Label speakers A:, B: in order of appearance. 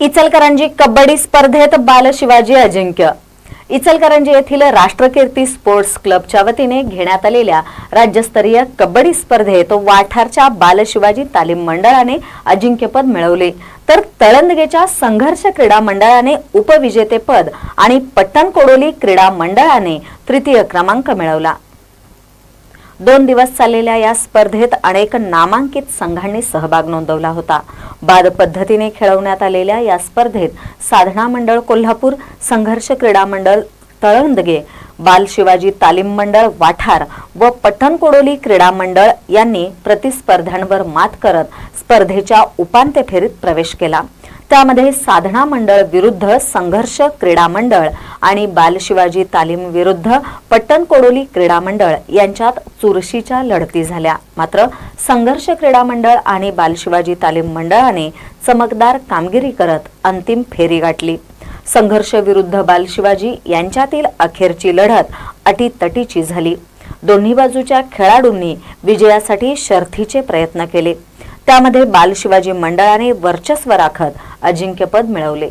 A: इचलकरंजी कबड्डी स्पर्धेत बाल शिवाजी अजिंक्य. इचलकरंजी येथील राष्ट्रकीर्ती स्पोर्ट्स क्लबच्या वतीने घेण्यात आलेल्या राज्यस्तरीय कबड्डी स्पर्धेत वाठारच्या बाल शिवाजी तालीम मंडळाने अजिंक्यपद मिळवले. तर तळंदगेच्या संघर्ष क्रीडा मंडळाने उपविजेतेपद आणि पट्टण कोडोली क्रीडा मंडळाने तृतीय क्रमांक मिळवला. दोन दिवस चाललेल्या या स्पर्धेत अनेक नामांकित संघांनी सहभाग नोंदवला होता. बाद पद्धतीने खेळवण्यात आलेल्या या स्पर्धेत साधना मंडळ कोल्हापूर संघर्ष क्रीडा मंडळ तळंदगे बाल शिवाजी तालीम मंडळ वाठार व पठण कोडोली क्रीडा मंडळ यांनी प्रतिस्पर्ध्यांवर मात करत स्पर्धेच्या उपांत्य फेरीत प्रवेश केला. त्यामध्ये साधना मंडळ विरुद्ध संघर्ष क्रीडा मंडळ आणि बालशिवाजी तालीम विरुद्ध पट्टण कोडोली क्रीडा मंडळ यांच्यात चुरशीच्या लढती झाल्या. मात्र संघर्ष क्रीडा मंडळ आणि बालशिवाजी तालीम मंडळाने चमकदार कामगिरी करत अंतिम फेरी गाठली. संघर्ष विरुद्ध बालशिवाजी यांच्यातील अखेरची लढत अटीतटीची झाली. दोन्ही बाजूच्या खेळाडूंनी विजयासाठी शर्थीचे प्रयत्न केले. त्यामध्ये बाल शिवाजी मंडळाने वर्चस्व राखत अजिंक्यपद मिळवले.